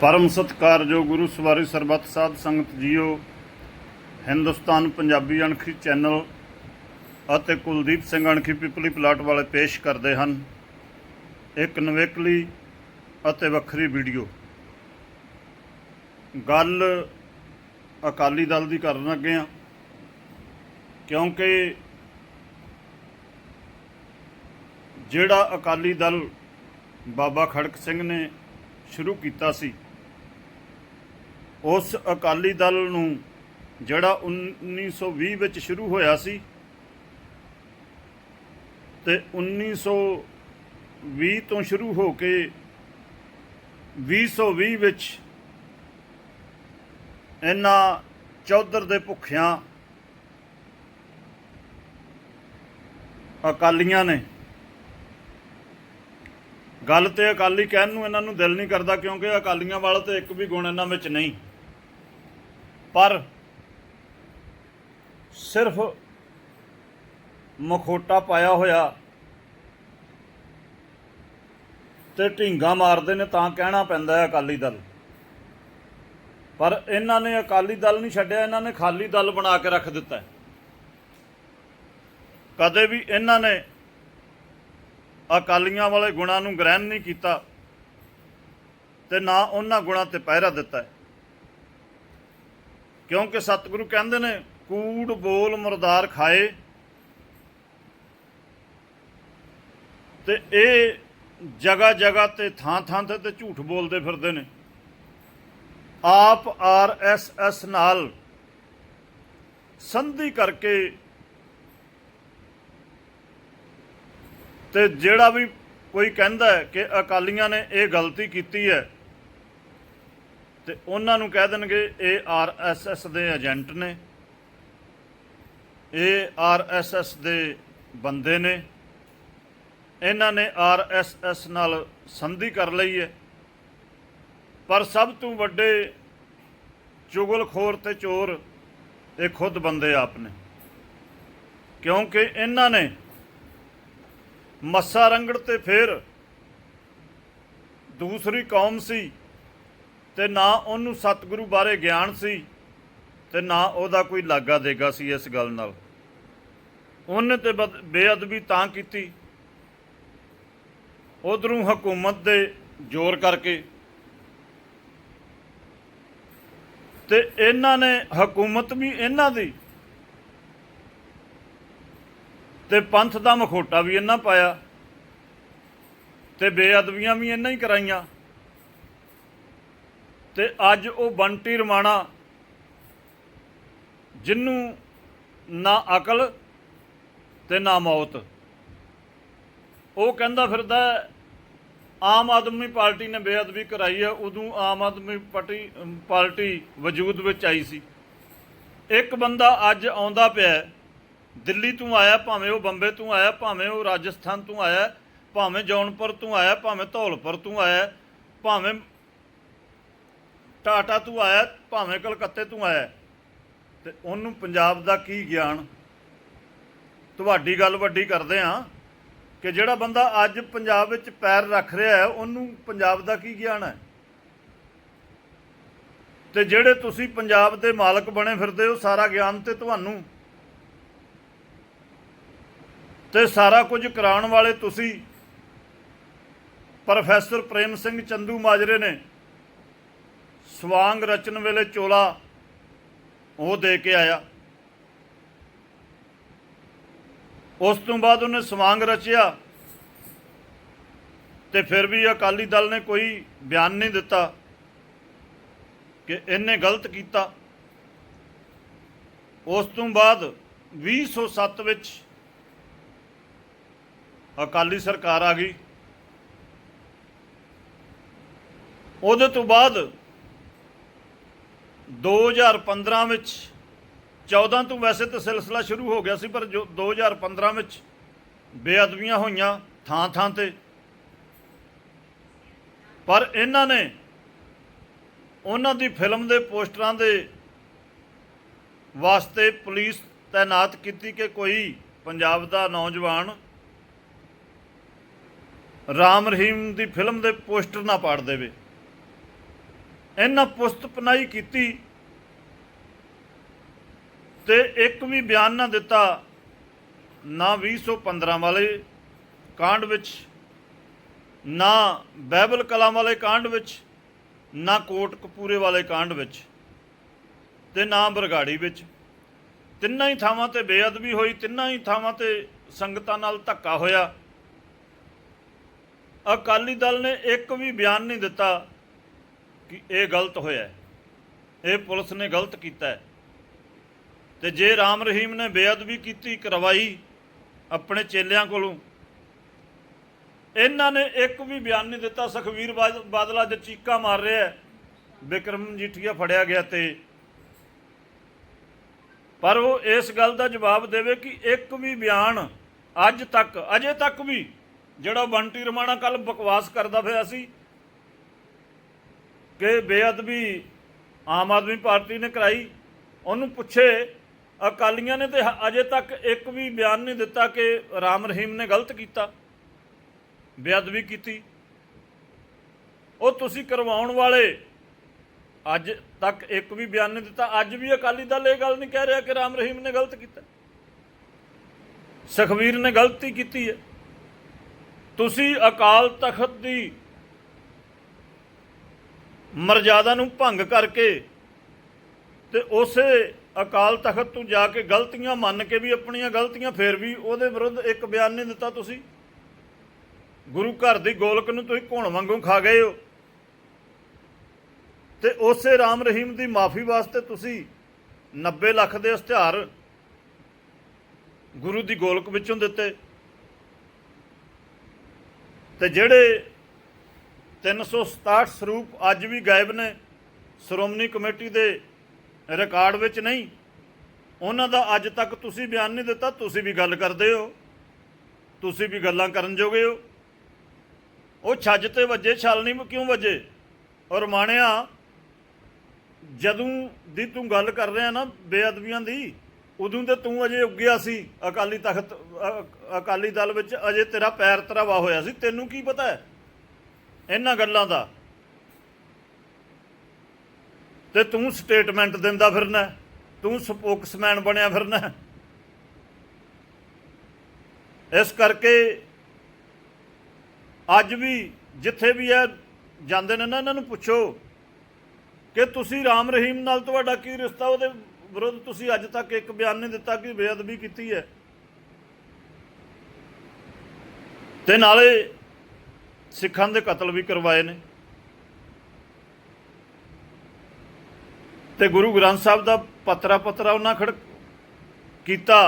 ਪਰਮ ਸਤਿਕਾਰਯੋਗ ਗੁਰੂ ਸਵਾਰੀ ਸਰਬੱਤ ਸਾਧ ਸੰਗਤ ਜੀਓ, ਹਿੰਦੁਸਤਾਨ ਪੰਜਾਬੀ ਅਣਖੀ ਚੈਨਲ ਅਤੇ ਕੁਲਦੀਪ ਸਿੰਘ ਅਣਖੀ ਪਿਪਲੀ ਪਲਾਟ ਵਾਲੇ ਪੇਸ਼ ਕਰਦੇ ਹਨ ਇੱਕ ਨਵੇਕਲੀ ਅਤੇ ਵੱਖਰੀ ਵੀਡੀਓ। ਗੱਲ ਅਕਾਲੀ ਦਲ ਦੀ ਕਰਨ ਲੱਗੇ ਆ ਕਿਉਂਕਿ ਜਿਹੜਾ ਅਕਾਲੀ ਦਲ ਬਾਬਾ ਖੜਕ ਸਿੰਘ ਨੇ ਸ਼ੁਰੂ ਕੀਤਾ ਸੀ ਉਸ ਅਕਾਲੀ ਦਲ ਨੂੰ ਜਿਹੜਾ 1920 ਵਿੱਚ ਸ਼ੁਰੂ ਹੋਇਆ ਸੀ ਤੇ 1920 ਤੋਂ ਸ਼ੁਰੂ ਹੋ ਕੇ 2020 ਵਿੱਚ ਇਹਨਾਂ ਚੌਧਰ ਦੇ ਭੁੱਖਿਆਂ ਅਕਾਲੀਆਂ ਨੇ ਗੱਲ ਤੇ ਅਕਾਲੀ ਕਹਿਣ ਨੂੰ ਇਹਨਾਂ ਨੂੰ ਦਿਲ ਨਹੀਂ ਕਰਦਾ ਕਿਉਂਕਿ ਅਕਾਲੀਆਂ ਵਾਲਾ ਤੇ ਇੱਕ ਵੀ ਗੁਣ ਇਹਨਾਂ ਵਿੱਚ ਨਹੀਂ। ਪਰ ਸਿਰਫ ਮਖੋਟਾ ਪਾਇਆ ਹੋਇਆ ਤੇ ਢਿੰਗਾ ਮਾਰਦੇ ਨੇ ਤਾਂ ਕਹਿਣਾ ਪੈਂਦਾ ਹੈ ਅਕਾਲੀ ਦਲ। ਪਰ ਇਹਨਾਂ ਨੇ ਅਕਾਲੀ ਦਲ ਨਹੀਂ ਛੱਡਿਆ, ਇਹਨਾਂ ਨੇ ਖਾਲੀ ਦਲ ਬਣਾ ਕੇ ਰੱਖ ਦਿੱਤਾ ਕਦੇ ਵੀ ਇਹਨਾਂ ਨੇ ਅਕਾਲੀਆਂ ਵਾਲੇ ਗੁਣਾਂ ਨੂੰ ਗ੍ਰਹਿਣ ਨਹੀਂ ਕੀਤਾ ਤੇ ਨਾ ਉਹਨਾਂ ਗੁਣਾਂ ਤੇ ਪਹਿਰਾ ਦਿੱਤਾ ਕਿਉਂਕਿ ਸਤਿਗੁਰੂ ਕਹਿੰਦੇ ਨੇ, ਕੂੜ, ਬੋਲ, ਮੁਰਦਾਰ ਖਾਏ। ਤੇ ਇਹ ਜਗਾ ਜਗਾ ਤੇ ਥਾਂ ਥਾਂ ਤੇ ਤੇ ਝੂਠ ਬੋਲਦੇ ਫਿਰਦੇ ਨੇ। ਆਪ ਆਰ ਐਸ ਐਸ ਨਾਲ ਸੰਧੀ ਕਰਕੇ ਤੇ ਜਿਹੜਾ ਵੀ ਕੋਈ ਕਹਿੰਦਾ ਕਿ ਅਕਾਲੀਆਂ ਨੇ ਇਹ ਗਲਤੀ ਕੀਤੀ ਹੈ ਤੇ ਉਹਨਾਂ ਨੂੰ ਕਹਿ ਦੇਣਗੇ, ਇਹ ਆਰ ਐਸ ਐਸ ਦੇ ਏਜੰਟ ਨੇ। ਇਹ ਆਰ ਐਸ ਐਸ ਦੇ ਬੰਦੇ ਨੇ। ਇਹਨਾਂ ਨੇ ਆਰ ਐਸ ਐਸ ਨਾਲ ਸੰਧੀ ਕਰ ਲਈ ਹੈ। ਪਰ ਸਭ ਤੋਂ ਵੱਡੇ ਚੁਗਲਖੋਰ ਤੇ ਚੋਰ ਇਹ ਖੁਦ ਬੰਦੇ ਆਪ ਨੇ। ਕਿਉਂਕਿ ਇਹਨਾਂ ਨੇ ਮੱਸਾ ਰੰਗੜ ਤੇ ਫਿਰ ਦੂਸਰੀ ਕੌਮ ਸੀ। ਤੇ ਨਾ ਉਹਨੂੰ ਸਤਿਗੁਰੂ ਬਾਰੇ ਗਿਆਨ ਸੀ ਤੇ ਨਾ ਉਹਦਾ ਕੋਈ ਲਾਗਾ ਦੇਗਾ ਸੀ ਇਸ ਗੱਲ ਨਾਲ। ਉਹਨੇ ਤੇ ਬਦ- ਬੇਅਦਬੀ ਤਾਂ ਕੀਤੀ। ਉਧਰੋਂ ਹਕੂਮਤ ਦੇ ਜ਼ੋਰ ਕਰਕੇ ਤੇ ਇਹਨਾਂ ਨੇ ਹਕੂਮਤ ਵੀ ਇਹਨਾਂ ਦੀ ਤੇ ਪੰਥ ਦਾ ਮਖੋਟਾ ਵੀ ਇਹਨਾਂ ਪਾਇਆ ਤੇ ਬੇਅਦਬੀਆਂ ਵੀ ਇਹਨਾਂ ਹੀ ਕਰਾਈਆਂ। ਤੇ ਅੱਜ ਉਹ ਬੰਟੀ ਰਮਾਣਾ, ਜਿੰਨੂੰ ਨਾ ਅਕਲ ਤੇ ਨਾ ਮੌਤ। ਉਹ ਕਹਿੰਦਾ ਫਿਰਦਾ ਆਮ ਆਦਮੀ ਪਾਰਟੀ ਨੇ ਬੇਅਦਬੀ ਕਰਾਈ ਹੈ, ਉਦੋਂ ਆਮ ਆਦਮੀ ਪਾਰਟੀ ਪਾਰਟੀ ਵਜੂਦ ਵਿੱਚ ਆਈ ਸੀ। ਇੱਕ ਬੰਦਾ ਅੱਜ ਆਉਂਦਾ ਪਿਆ ਦਿੱਲੀ ਤੋਂ ਆਇਆ, ਭਾਵੇਂ ਉਹ ਬੰਬੇ ਤੋਂ ਆਇਆ, ਭਾਵੇਂ ਉਹ ਰਾਜਸਥਾਨ ਤੋਂ ਆਇਆ, ਭਾਵੇਂ ਜੌਨਪੁਰ ਤੋਂ ਆਇਆ, ਭਾਵੇਂ ਧੌਲਪੁਰ ਤੋਂ ਆਇਆ, ਭਾਵੇਂ ਟਾਟਾ ਤੋਂ ਆਇਆ, ਭਾਵੇਂ ਕਲਕੱਤੇ ਤੋਂ ਆਇਆ। ਤੇ ਉਹਨੂੰ ਪੰਜਾਬ ਦਾ ਕੀ ਗਿਆਨ? ਤੁਹਾਡੀ ਗੱਲ ਵੱਡੀ ਕਰਦੇ ਆ ਕਿ ਜਿਹੜਾ ਬੰਦਾ ਅੱਜ ਪੰਜਾਬ ਵਿੱਚ ਪੈਰ ਰੱਖ ਰਿਹਾ ਹੈ, ਉਹਨੂੰ ਪੰਜਾਬ ਦਾ ਕੀ ਗਿਆਨ ਹੈ? ਤੇ ਜਿਹੜੇ ਤੁਸੀਂ ਪੰਜਾਬ ਦੇ ਮਾਲਕ ਬਣੇ ਫਿਰਦੇ ਹੋ, ਸਾਰਾ ਗਿਆਨ ਤੇ ਤੁਹਾਨੂੰ। ਤੇ ਸਾਰਾ ਕੁਝ ਕਰਾਉਣ ਵਾਲੇ ਤੁਸੀਂ ਪ੍ਰੋਫੈਸਰ ਪ੍ਰੇਮ ਸਿੰਘ ਚੰਦੂ ਮਾਜਰੇ ਨੇ। ਸਵਾਂਗ ਰਚਨ ਵੇਲੇ ਚੋਲਾ ਉਹ ਦੇ ਕੇ ਆਇਆ। ਉਸ ਤੋਂ ਬਾਅਦ ਉਹਨੇ ਸਵਾਂਗ ਰਚਿਆ ਤੇ ਫਿਰ ਵੀ ਅਕਾਲੀ ਦਲ ਨੇ ਕੋਈ ਬਿਆਨ ਨਹੀਂ ਦਿੱਤਾ ਕਿ ਇਹਨੇ ਗਲਤ ਕੀਤਾ। ਉਸ ਤੋਂ ਬਾਅਦ 2007 ਵਿੱਚ ਅਕਾਲੀ ਸਰਕਾਰ ਆ ਗਈ। ਉਹਦੇ ਤੋਂ ਬਾਅਦ 2015 ਵਿੱਚ 14 ਤੋਂ ਵੈਸੇ ਤਾਂ ਸਿਲਸਿਲਾ ਸ਼ੁਰੂ ਹੋ ਗਿਆ ਸੀ, ਪਰ ਜੋ 2015 ਵਿੱਚ ਬੇਅਦਬੀਆਂ ਹੋਈਆਂ ਥਾਂ ਥਾਂ ਤੇ। ਪਰ ਇਹਨਾਂ ਨੇ ਉਹਨਾਂ ਦੀ ਫਿਲਮ ਦੇ ਪੋਸਟਰਾਂ ਦੇ ਵਾਸਤੇ ਪੁਲਿਸ ਤਾਇਨਾਤ ਕੀਤੀ ਕਿ ਕੋਈ ਪੰਜਾਬ ਦਾ ਨੌਜਵਾਨ ਰਾਮ ਰਹੀਮ ਦੀ ਫਿਲਮ ਦੇ ਪੋਸਟਰ ਨਾ ਪਾੜ ਦੇਵੇ। ਇਹਨਾਂ ਪੁਸਤ ਕੀਤੀ ਤੇ ਇੱਕ ਵੀ ਬਿਆਨ ਨਾ ਦਿੱਤਾ, ਨਾ 2015 ਵਾਲੇ ਕਾਂਡ ਵਿੱਚ, ਨਾ ਬਾਈਬਲ ਕਲਾਮ ਵਾਲੇ ਕਾਂਡ ਵਿੱਚ, ਨਾ ਕੋਟ ਕਪੂਰੇ ਵਾਲੇ ਕਾਂਡ ਵਿੱਚ ਤੇ ਨਾ ਬਰਗਾੜੀ ਵਿੱਚ। ਤਿੰਨਾਂ ਹੀ ਥਾਵਾਂ ਤੇ ਬੇਅਦਬੀ ਹੋਈ, ਤਿੰਨਾਂ ਹੀ ਥਾਵਾਂ ਤੇ ਸੰਗਤਾਂ ਨਾਲ ਧੱਕਾ ਹੋਇਆ। ਅਕਾਲੀ ਦਲ ਨੇ ਇੱਕ ਵੀ ਬਿਆਨ ਨਹੀਂ ਦਿੱਤਾ ਕਿ ਇਹ ਗਲਤ ਹੋਇਆ ਇਹ ਪੁਲਿਸ ਨੇ ਗਲਤ ਕੀਤਾ ਹੈ। ਤੇ ਜੇ ਰਾਮ ਰਹੀਮ ਨੇ ਬੇਅਦਬੀ ਕੀਤੀ ਕਰਵਾਈ ਆਪਣੇ ਚੇਲਿਆਂ ਕੋਲੋਂ, ਇਹਨਾਂ ਨੇ ਇੱਕ ਵੀ ਬਿਆਨ ਨਹੀਂ ਦਿੱਤਾ, ਸੁਖਵੀਰ ਬਾਦ- ਬਾਦਲ ਅੱਜ ਚੀਕਾ ਮਾਰ ਰਿਹਾ ਹੈ ਵਿਕਰਮ ਜੀਠੀਆ ਫੜਿਆ ਗਿਆ ਤੇ। ਪਰ ਉਹ ਇਸ ਗੱਲ ਦਾ ਜਵਾਬ ਦੇਵੇ ਕਿ ਇੱਕ ਵੀ ਬਿਆਨ ਅੱਜ ਤੱਕ, ਅਜੇ ਤੱਕ ਵੀ ਜਿਹੜਾ ਬੰਟੀ ਰਮਾਣਾ ਕੱਲ ਬਕਵਾਸ ਕਰਦਾ ਪਿਆ ਸੀ ਕਿ ਬੇਅਦਬੀ ਆਮ ਆਦਮੀ ਪਾਰਟੀ ਨੇ ਕਰਾਈ, ਉਹਨੂੰ ਪੁੱਛੇ ਅਕਾਲੀਆਂ ਨੇ ਤੇ ਅਜੇ ਤੱਕ ਇੱਕ ਵੀ ਬਿਆਨ ਨਹੀਂ ਦਿੱਤਾ ਕਿ ਰਾਮ ਰਹੀਮ ਨੇ ਗਲਤ ਕੀਤਾ, ਬੇਅਦਬੀ ਕੀਤੀ। ਉਹ ਤੁਸੀਂ ਕਰਵਾਉਣ ਵਾਲੇ ਅੱਜ ਤੱਕ ਇੱਕ ਵੀ ਬਿਆਨ ਨਹੀਂ ਦਿੱਤਾ। ਅੱਜ ਵੀ ਅਕਾਲੀ ਦਲ ਇਹ ਗੱਲ ਨਹੀਂ ਕਹਿ ਰਿਹਾ ਕਿ ਰਾਮ ਰਹੀਮ ਨੇ ਗਲਤ ਕੀਤਾ। ਸੁਖਵੀਰ ਨੇ ਗਲਤੀ ਕੀਤੀ ਹੈ। ਤੁਸੀਂ ਅਕਾਲ ਤਖਤ ਦੀ ਮਰਜ਼ਾਦਾ ਨੂੰ ਭੰਗ ਕਰਕੇ ਤੇ ਉਸੇ ਅਕਾਲ ਤਖਤ ਤੋਂ ਜਾ ਕੇ ਗਲਤੀਆਂ ਮੰਨ ਕੇ ਵੀ ਆਪਣੀਆਂ ਗਲਤੀਆਂ ਫੇਰ ਵੀ ਉਹਦੇ ਵਿਰੁੱਧ ਇੱਕ ਬਿਆਨ ਨਹੀਂ ਦਿੱਤਾ ਤੁਸੀਂ। ਗੁਰੂ ਘਰ ਦੀ ਗੋਲਕ ਨੂੰ ਤੁਸੀਂ ਘੁਣ ਵਾਂਗੂ ਖਾ ਗਏ ਹੋ। ਤੇ ਉਸੇ ਰਾਮ ਰਹੀਮ ਦੀ ਮਾਫੀ ਵਾਸਤੇ ਤੁਸੀਂ 90 ਲੱਖ ਦੇ ਇਸ਼ਤਿਹਾਰ ਗੁਰੂ ਦੀ ਗੋਲਕ ਵਿੱਚੋਂ ਦਿੱਤੇ। ਤੇ ਜਿਹੜੇ 367 ਸਰੂਪ ਅੱਜ ਵੀ ਗਾਇਬ ਨੇ, ਸ਼੍ਰੋਮਣੀ ਕਮੇਟੀ ਦੇ ਰਿਕਾਰਡ ਵਿੱਚ ਨਹੀਂ। ਉਹਨਾਂ ਦਾ ਅੱਜ ਤੱਕ ਤੁਸੀਂ ਬਿਆਨ ਨਹੀਂ ਦਿੱਤਾ, ਤੁਸੀਂ ਵੀ ਗੱਲ ਕਰਦੇ ਹੋ। ਤੁਸੀਂ ਵੀ ਗੱਲਾਂ ਕਰਨ ਜੋਗੇ ਹੋ। ਉਹ ਛੱਜ ਤੇ ਵੱਜੇ, ਛਲ ਨਹੀਂ ਕਿਉਂ ਵੱਜੇ? ਔਰ ਮਾਣਿਆ, ਜਦੋਂ ਦੀ ਤੂੰ ਗੱਲ ਕਰ ਰਿਹਾ ਨਾ ਬੇਅਦਬੀਆਂ ਦੀ, ਉਦੋਂ ਤੇ ਤੂੰ ਅਜੇ ਉੱਗਿਆ ਸੀ ਅਕਾਲੀ ਤਖਤ ਅਕਾਲੀ ਦਲ ਵਿੱਚ, ਅਜੇ ਤੇਰਾ ਪੈਰ ਧਰਾਵਾ ਹੋਇਆ ਸੀ। ਤੈਨੂੰ ਕੀ ਪਤਾ ਹੈ? ਇਹਨਾਂ ਗੱਲਾਂ ਦਾ। ਤੇ ਤੂੰ ਸਟੇਟਮੈਂਟ ਦਿੰਦਾ ਫਿਰਨਾ, ਤੂੰ ਸਪੋਕਸਮੈਨ ਬਣਿਆ ਫਿਰਨਾ। ਇਸ ਕਰਕੇ ਅੱਜ ਵੀ ਜਿੱਥੇ ਵੀ ਇਹ ਜਾਂਦੇ ਨੇ ਨਾ, ਇਹਨਾਂ ਨੂੰ ਪੁੱਛੋ ਕਿ ਤੁਸੀਂ ਰਾਮ ਰਹੀਮ ਨਾਲ ਤੁਹਾਡਾ ਕੀ ਰਿਸ਼ਤਾ, ਉਹਦੇ ਵਿਰੁੱਧ ਤੁਸੀਂ ਅੱਜ ਤੱਕ ਇੱਕ ਬਿਆਨ ਨਹੀਂ ਦਿੱਤਾ ਕਿ ਬੇਅਦਬੀ ਕੀਤੀ ਹੈ। ਤੇ ਨਾਲੇ ਸਿੱਖਾਂ ਦੇ ਕਤਲ ਵੀ ਕਰਵਾਏ ਨੇ। ਤੇ ਗੁਰੂ ਗ੍ਰੰਥ ਸਾਹਿਬ ਦਾ ਪਤਰਾ ਪਤਰਾ ਉਹਨਾਂ ਖੜ ਕੀਤਾ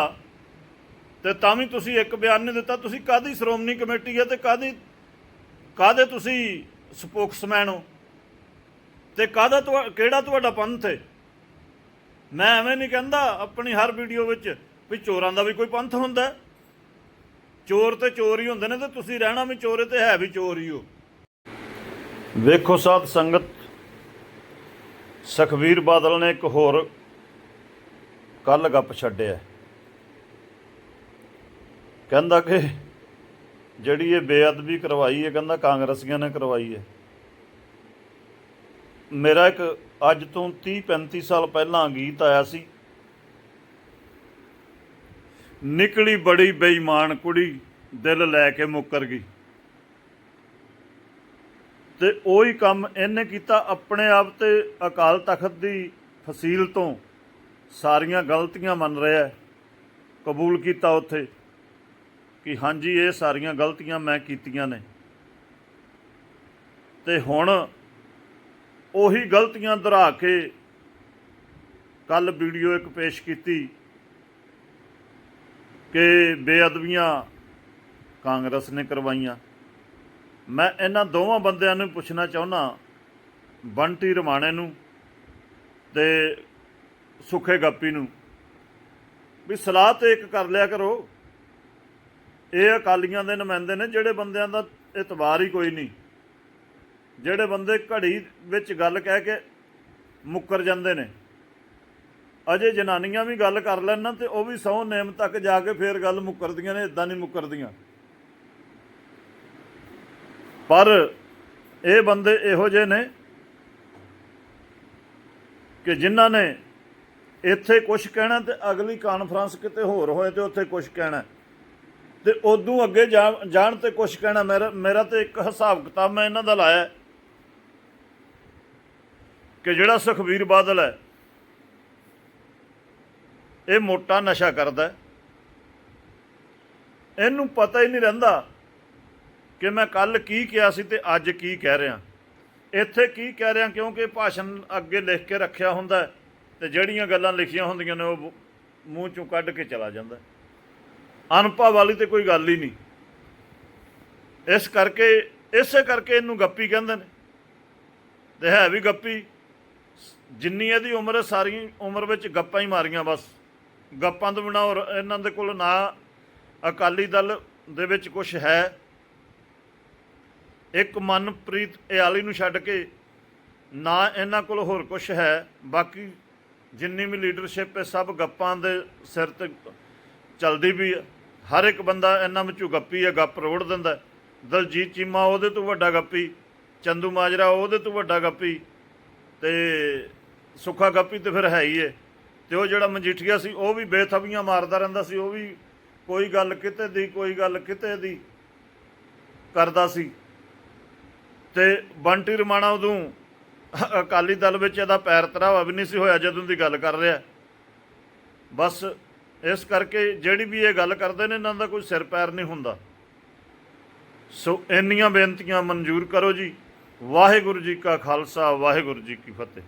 ਤੇ ਤਾਂ ਵੀ ਤੁਸੀਂ ਇੱਕ ਬਿਆਨ ਨਹੀਂ ਦਿੱਤਾ, ਤੁਸੀਂ ਕਾਦੀ ਸ਼੍ਰੋਮਣੀ ਕਮੇਟੀ ਹੈ ਤੇ ਕਾਦੀ ਕਾਦੇ ਤੁਸੀਂ ਸਪੋਕਸਮੈਨ ਹੋ? ਤੇ ਕਾਦਾ ਕਿਹੜਾ ਤੁਹਾਡਾ ਪੰਥ ਹੈ? ਮੈਂ ਐਵੇਂ ਨਹੀਂ ਕਹਿੰਦਾ ਆਪਣੀ ਹਰ ਵੀਡੀਓ ਵਿੱਚ ਵੀ ਚੋਰਾਂ ਦਾ ਵੀ ਕੋਈ ਪੰਥ ਹੁੰਦਾ। ਚੋਰ ਤੇ ਚੋਰ ਹੀ ਹੁੰਦੇ ਨੇ ਤੇ ਤੁਸੀਂ ਰਹਿਣਾ ਵੀ ਚੋਰੇ ਤੇ ਹੈ ਵੀ ਚੋਰ ਹੀ ਹੋ। ਵੇਖੋ ਸਾਧ ਸੰਗਤ ਸੁਖਵੀਰ ਬਾਦਲ ਨੇ ਇੱਕ ਹੋਰ ਕੱਲ ਗੱਪ ਛੱਡਿਆ। ਕਹਿੰਦਾ ਕਿ ਜਿਹੜੀ ਇਹ ਬੇਅਦਬੀ ਕਰਵਾਈ ਹੈ, ਕਹਿੰਦਾ ਕਾਂਗਰਸੀਆਂ ਨੇ ਕਰਵਾਈ ਹੈ। ਮੇਰਾ ਇੱਕ ਅੱਜ ਤੋਂ 30 35 ਸਾਲ ਪਹਿਲਾਂ ਗੀਤ ਆਇਆ ਸੀ। ਨਿਕਲੀ ਬੜੀ ਬੇਈਮਾਨ ਕੁੜੀ ਦਿਲ ਲੈ ਕੇ ਮੁੱਕਰ ਗਈ। ਤੇ ਉਹੀ ਕੰਮ ਇਹਨੇ ਕੀਤਾ ਆਪਣੇ ਆਪ ਤੇ ਅਕਾਲ ਤਖਤ ਦੀ ਫਸੀਲ ਤੋਂ। ਸਾਰੀਆਂ ਗਲਤੀਆਂ ਮੰਨ ਰਿਹਾ ਕਬੂਲ ਕੀਤਾ ਉੱਥੇ ਕਿ ਹਾਂਜੀ, ਇਹ ਸਾਰੀਆਂ ਗਲਤੀਆਂ ਮੈਂ ਕੀਤੀਆਂ ਨੇ। ਤੇ ਹੁਣ ਉਹੀ ਗਲਤੀਆਂ ਦੁਹਰਾ ਕੇ ਕੱਲ ਵੀਡੀਓ ਇੱਕ ਪੇਸ਼ ਕੀਤੀ ਕਿ ਬੇਅਦਬੀਆਂ ਕਾਂਗਰਸ ਨੇ ਕਰਵਾਈਆਂ। ਮੈਂ ਇਹਨਾਂ ਦੋਵਾਂ ਬੰਦਿਆਂ ਨੂੰ ਪੁੱਛਣਾ ਚਾਹੁੰਦਾ ਬੰਟੀ ਰਮਾਣੇ ਨੂੰ ਤੇ ਸੁਖੇ ਗੱਪੀ ਨੂੰ, ਵੀ ਸਲਾਹ ਤੇ ਇੱਕ ਕਰ ਲਿਆ ਕਰੋ। ਇਹ ਅਕਾਲੀਆਂ ਦੇ ਨੁਮਾਇੰਦੇ ਨੇ, ਜਿਹੜੇ ਬੰਦਿਆਂ ਦਾ ਇਤਬਾਰ ਹੀ ਕੋਈ ਨਹੀਂ। ਜਿਹੜੇ ਬੰਦੇ ਘੜੀ ਵਿੱਚ ਗੱਲ ਕਹਿ ਕੇ ਮੁੱਕਰ ਜਾਂਦੇ ਨੇ। ਅਜੇ ਜਨਾਨੀਆਂ ਵੀ ਗੱਲ ਕਰ ਲੈਣ ਨਾ ਤੇ ਉਹ ਵੀ ਸੌ ਨੇਮ ਤੱਕ ਜਾ ਕੇ ਫੇਰ ਗੱਲ ਮੁੱਕਰਦੀਆਂ ਨੇ ਇਦਾਂ ਨਹੀਂ ਮੁੱਕਰਦੀਆਂ। ਪਰ ਇਹ ਬੰਦੇ ਇਹੋ ਜਿਹੇ ਨੇ ਕਿ ਜਿਨ੍ਹਾਂ ਨੇ ਇੱਥੇ ਕੁਝ ਕਹਿਣਾ ਤੇ ਅਗਲੀ ਕਾਨਫਰੰਸ ਕਿਤੇ ਹੋਰ ਹੋਏ ਤੇ ਉੱਥੇ ਕੁਝ ਕਹਿਣਾ ਤੇ ਉਦੋਂ ਅੱਗੇ ਜਾ- ਜਾਣ ਤੇ ਕੁਝ ਕਹਿਣਾ, ਮੇਰਾ ਮੇਰਾ ਤੇ ਇੱਕ ਹਿਸਾਬ ਕਿਤਾਬ ਮੈਂ ਇਹਨਾਂ ਦਾ ਲਾਇਆ ਕਿ ਜਿਹੜਾ ਸੁਖਬੀਰ ਬਾਦਲ ਹੈ, ਇਹ ਮੋਟਾ ਨਸ਼ਾ ਕਰਦਾ ਇਹਨੂੰ ਪਤਾ ਹੀ ਨਹੀਂ ਰਹਿੰਦਾ ਕਿ ਮੈਂ ਕੱਲ ਕੀ ਕਿਹਾ ਸੀ ਤੇ ਅੱਜ ਕੀ ਕਹਿ ਰਿਹਾ। ਇੱਥੇ ਕੀ ਕਹਿ ਰਿਹਾ ਕਿਉਂਕਿ ਭਾਸ਼ਣ ਅੱਗੇ ਲਿਖ ਕੇ ਰੱਖਿਆ ਹੁੰਦਾ ਹੈ ਤੇ ਜਿਹੜੀਆਂ ਗੱਲਾਂ ਲਿਖੀਆਂ ਹੁੰਦੀਆਂ ਨੇ ਉਹ ਮੂੰਹ ਚੋਂ ਕੱਢ ਕੇ ਚਲਾ ਜਾਂਦਾ ਅਨੁਭਵ ਵਾਲੀ ਤੇ ਕੋਈ ਗੱਲ ਹੀ ਨਹੀਂ। ਇਸ ਕਰਕੇ, ਇਸੇ ਕਰਕੇ ਇਹਨੂੰ ਗੱਪੀ ਕਹਿੰਦੇ ਨੇ। ਤੇ ਹੈ ਵੀ ਗੱਪੀ। ਜਿੰਨੀ ਇਹਦੀ ਉਮਰ ਹੈ, ਸਾਰੀ ਉਮਰ ਵਿੱਚ ਗੱਪਾਂ ਹੀ ਮਾਰੀਆਂ ਬਸ। ਗੱਪਾਂ ਤੋਂ ਬਿਨਾਂ ਹੋਰ ਇਹਨਾਂ ਦੇ ਕੋਲ ਨਾ ਅਕਾਲੀ ਦਲ ਦੇ ਵਿੱਚ ਕੁਝ ਹੈ। ਇੱਕ ਮਨਪ੍ਰੀਤ ਇਆਲੀ ਨੂੰ ਛੱਡ ਕੇ। ਨਾ ਇਹਨਾਂ ਕੋਲ ਹੋਰ ਕੁਝ ਹੈ, ਬਾਕੀ ਜਿੰਨੀ ਵੀ ਲੀਡਰਸ਼ਿਪ ਹੈ, ਸਭ ਗੱਪਾਂ ਦੇ ਸਿਰ ਤੇ ਚਲਦੀ ਵੀ ਹੈ। ਹਰ ਇੱਕ ਬੰਦਾ ਇਹਨਾਂ ਵਿੱਚੋਂ ਗੱਪੀ ਹੈ, ਗੱਪ ਰੋੜ ਦਿੰਦਾ ਦਲਜੀਤ ਚੀਮਾ ਉਹਦੇ ਤੋਂ ਵੱਡਾ ਗੱਪੀ, ਚੰਦੂ ਮਾਜਰਾ ਉਹਦੇ ਤੋਂ ਵੱਡਾ ਗੱਪੀ, ਤੇ ਸੁੱਖਾ ਗੱਪੀ ਤੇ ਫਿਰ ਹੈ ਹੀ ਏ ਤੇ ਉਹ ਜਿਹੜਾ ਮਜੀਠੀਆ ਸੀ, ਉਹ ਵੀ ਬੇਥਬੀਆਂ ਮਾਰਦਾ ਰਹਿੰਦਾ ਸੀ, ਉਹ ਵੀ ਕੋਈ ਗੱਲ ਕਿਤੇ ਦੀ, ਕੋਈ ਗੱਲ ਕਿਤੇ ਦੀ ਕਰਦਾ ਸੀ। ਤੇ ਬੰਟੀ ਰਮਾਣਾ ਉਦੋਂ ਅਕਾਲੀ ਦਲ ਵਿੱਚ ਇਹਦਾ ਪੈਰ ਧਰਾਵਾ ਵੀ ਨਹੀਂ ਸੀ ਹੋਇਆ ਜਦੋਂ ਦੀ ਗੱਲ ਕਰ ਰਿਹਾ। ਬਸ ਇਸ ਕਰਕੇ ਜਿਹੜੀ ਵੀ ਇਹ ਗੱਲ ਕਰਦੇ ਨੇ, ਇਹਨਾਂ ਦਾ ਕੋਈ ਸਿਰ ਪੈਰ ਨਹੀਂ ਹੁੰਦਾ। ਸੋ ਇੰਨੀਆਂ ਬੇਨਤੀਆਂ ਮਨਜ਼ੂਰ ਕਰੋ ਜੀ। ਵਾਹਿਗੁਰੂ ਜੀ ਕਾ ਖਾਲਸਾ, ਵਾਹਿਗੁਰੂ ਜੀ ਕੀ ਫਤਿਹ।